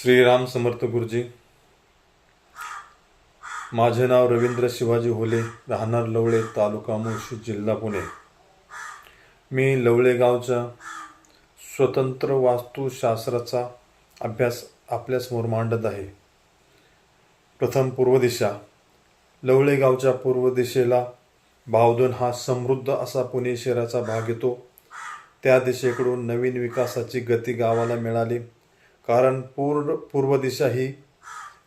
श्रीराम समर्थ गुरुजी. माझे नाव रवींद्र शिवाजी होले राहणार लवळे तालुका मुळशी जिल्हा पुणे. मी लवळे गावच्या स्वतंत्र वास्तुशास्त्राचा अभ्यास आपल्यासमोर मांडत आहे. प्रथम पूर्व दिशा. लवळे गावच्या पूर्व दिशेला भावधन हा समृद्ध असा पुणे शहराचा भाग येतो. त्या दिशेकडून नवीन विकासाची गती गावाला मिळाली. कारण पूर्ण पूर्व दिशा ही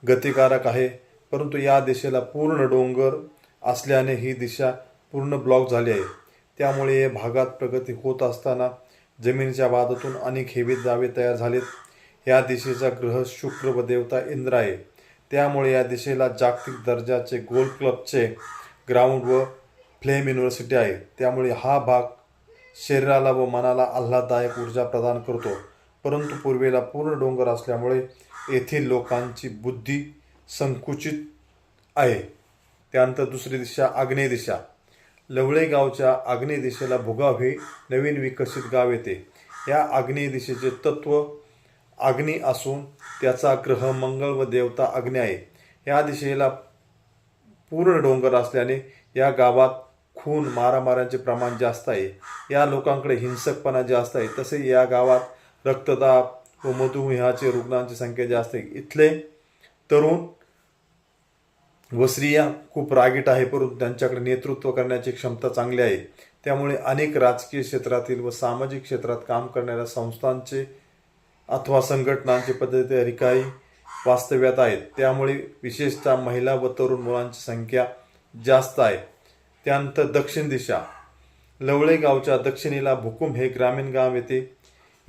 गतिकारक आहे. परंतु या दिशेला पूर्ण डोंगर असल्याने ही दिशा पूर्ण ब्लॉक झाली आहे. त्यामुळे या भागात प्रगती होत असताना जमिनीच्या वादातून अनेक हेवीत दावे तयार झालेत. या दिशेचा ग्रह शुक्र व देवता इंद्र आहे. त्यामुळे या दिशेला जागतिक दर्जाचे गोल्ड क्लबचे ग्राउंड व फ्लेम युनिव्हर्सिटी आहे. त्यामुळे हा भाग शरीराला व मनाला आल्हाददायक ऊर्जा प्रदान करतो. परंतु पूर्वेला पूर्ण डोंगर असल्यामुळे येथील लोकांची बुद्धी संकुचित आहे. त्यानंतर दुसरी दिशा आग्नेय दिशा. लवळे गावच्या आग्नेय दिशेला भुगाव हे नवीन विकसित गाव येते. या आग्नेय दिशेचे तत्व अग्नी असून त्याचा ग्रह मंगळ व देवता अग्नी आहे. या दिशेला पूर्ण डोंगर असल्याने या गावात खून मारामाऱ्यांचे प्रमाण जास्त आहे. या लोकांकडे हिंसकपणा जास्त आहे. तसे या गावात रक्तदाब व मधुमेहाचे रुग्णांची संख्या जास्त आहे. इथले तरुण व स्त्रिया खूप रागीट आहे परंतु त्यांच्याकडे नेतृत्व करण्याची क्षमता चांगली आहे. त्यामुळे अनेक राजकीय क्षेत्रातील व सामाजिक क्षेत्रात काम करणाऱ्या संस्थांचे अथवा संघटनांचे पद्धती अधिकारी वास्तव्यात आहेत. त्यामुळे विशेषतः महिला व तरुण मुलांची संख्या जास्त आहे. त्यानंतर दक्षिण दिशा. लवळे गावच्या दक्षिणेला भुकुम हे ग्रामीण गाव येते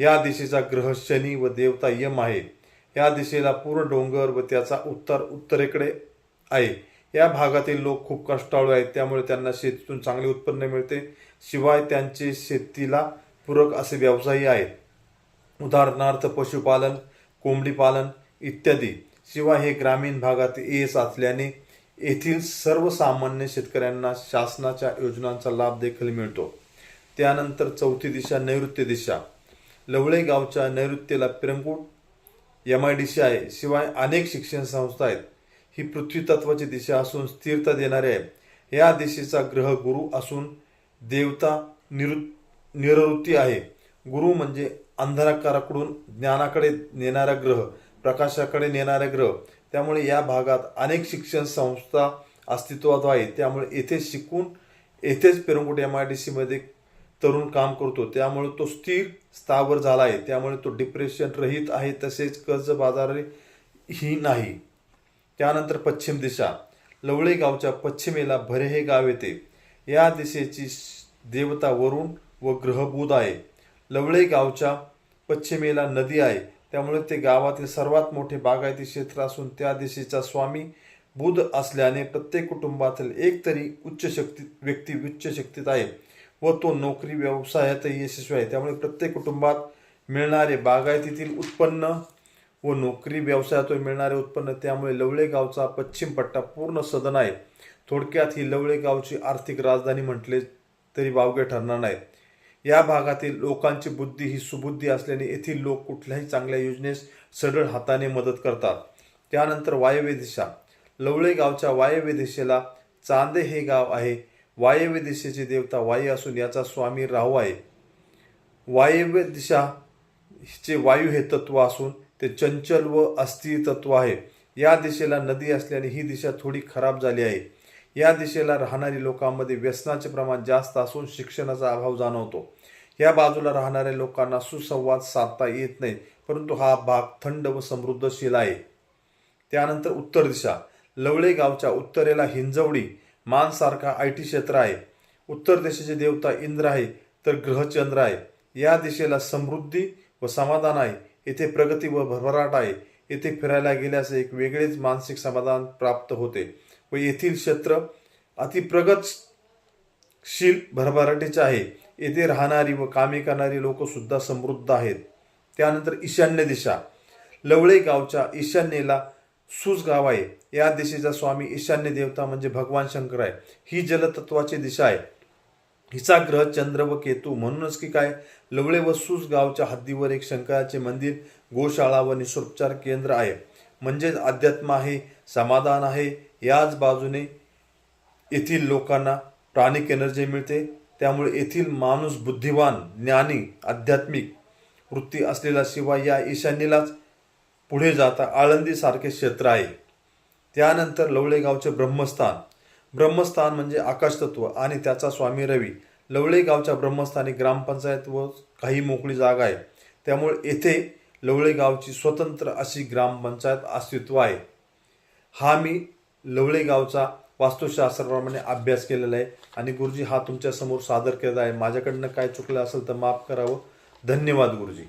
या दिशेचा ग्रह शनी व देवता यम आहे. या दिशेला पूर्ण डोंगर व त्याचा उत्तर उत्तरेकडे आहे. या भागातील लोक खूप कष्टाळू आहेत. त्यामुळे त्यांना शेतीतून चांगले उत्पन्न मिळते. शिवाय त्यांचे शेतीला पूरक असे व्यवसायही आहेत. उदाहरणार्थ पशुपालन कोंबडी पालन इत्यादी. शिवाय हे ग्रामीण भागात येस असल्याने येथील सर्वसामान्य शेतकऱ्यांना शासनाच्या योजनांचा लाभ देखील मिळतो. त्यानंतर चौथी दिशा नैऋत्य दिशा. लवळे गावच्या नैऋत्येला Pirangut M I D C आहे. शिवाय अनेक शिक्षण संस्था आहेत. ही पृथ्वी तत्वाची दिशा असून स्थिरता देणारी आहे. या दिशेचा ग्रह गुरु असून देवता निरु निरवृत्ती आहे. गुरु म्हणजे अंधाराकाराकडून ज्ञानाकडे नेणारा ग्रह प्रकाशाकडे नेणारा ग्रह. त्यामुळे या भागात अनेक शिक्षण संस्था अस्तित्वात आहे त्यामुळे येथे शिकून येथेच पेरंगुट एम आय डी सीमध्ये तरुण काम करतो. त्यामुळे तो स्थिर स्थावर झाला आहे. त्यामुळे तो डिप्रेशन रहित आहे. तसेच कर्ज बाजारी ही नाही. त्यानंतर पश्चिम दिशा. लवळे गावच्या पश्चिमेला भरे हे गाव येते. या दिशेची देवता वरुण व ग्रहबुध आहे. लवळे गावच्या पश्चिमेला नदी आहे. त्यामुळे ते गावातील सर्वात मोठे बागायती क्षेत्र असून त्या दिशेचा स्वामी बुध असल्याने प्रत्येक कुटुंबातील एक तरी उच्च शक्ती व्यक्ती उच्च शक्तीत आहे. व तो नोकरी व्यवसायातही यशस्वी आहे. त्यामुळे प्रत्येक कुटुंबात मिळणारे बागायतीतील उत्पन्न व नोकरी व्यवसायातून मिळणारे उत्पन्न त्यामुळे लवळे गावचा पश्चिम पट्टा पूर्ण सदन आहे. थोडक्यात ही लवळे गावची आर्थिक राजधानी म्हटले तरी वावगे ठरणार नाही. या भागातील लोकांची बुद्धी ही सुबुद्धी असल्याने येथील लोक कुठल्याही चांगल्या योजनेस सरळ हाताने मदत करतात. त्यानंतर वायव्य दिशा. लवळे गावच्या वायव्य दिशेला चांदे हे गाव आहे. वायव्य दिशेची देवता वायू असून याचा स्वामी राहू आहे. वायव्य दिशा चे वायू हे तत्व असून ते चंचल व अस्थिर तत्व आहे. या दिशेला नदी असल्याने ही दिशा थोडी खराब झाली आहे. या दिशेला राहणारी लोकांमध्ये व्यसनाचे प्रमाण जास्त असून शिक्षणाचा अभाव जाणवतो. या बाजूला राहणाऱ्या लोकांना सुसंवाद साधता येत नाही परंतु हा भाग थंड व समृद्धशील आहे. त्यानंतर उत्तर दिशा. लवळे गावच्या उत्तरेला हिंजवडी मानसारखा आय टी क्षेत्र आहे. उत्तर देशाचे देवता इंद्र आहे तर ग्रहचंद्र आहे. या दिशेला समृद्धी व समाधान आहे. येथे प्रगती व भरभराट आहे. येथे फिरायला गेल्यास एक वेगळेच मानसिक समाधान प्राप्त होते व येथील क्षेत्र अतिप्रगतशील भरभराटीचे आहे. येथे राहणारी व कामे करणारी लोक सुद्धा समृद्ध आहेत. त्यानंतर ईशान्य दिशा. लवळे गावच्या ईशान्येला सुजगाव आहे. या दिशेचा स्वामी ईशान्य देवता म्हणजे भगवान शंकर आहे. ही जलतत्वाची दिशा आहे. हिचा ग्रह चंद्र व केतू म्हणूनच की काय? लवळे व सुज गावच्या हद्दीवर एक शंकराचे मंदिर गोशाळा व निसोपचार केंद्र आहे. म्हणजेच अध्यात्म आहे समाधान आहे. याच बाजूने येथील लोकांना प्राणिक एनर्जी मिळते. त्यामुळे येथील माणूस बुद्धिवान ज्ञानी आध्यात्मिक वृत्ती असलेला शिवाय या ईशान्येलाच पुढे जाता आळंदीसारखे क्षेत्र आहे. त्यानंतर लवळेगावचे ब्रह्मस्थान. ब्रह्मस्थान म्हणजे आकाशतत्व आणि त्याचा स्वामी रवी. लवळेगावच्या ब्रह्मस्थानी ग्रामपंचायत व काही मोकळी जागा आहे. त्यामुळे येथे लवळेगावची स्वतंत्र अशी ग्रामपंचायत अस्तित्व आहे. हा मी लवळेगावचा वास्तुशास्त्राप्रमाणे अभ्यास केलेला आहे आणि गुरुजी हा तुमच्यासमोर सादर केला आहे. माझ्याकडनं काय चुकलं असेल तर माफ करावं. धन्यवाद गुरुजी.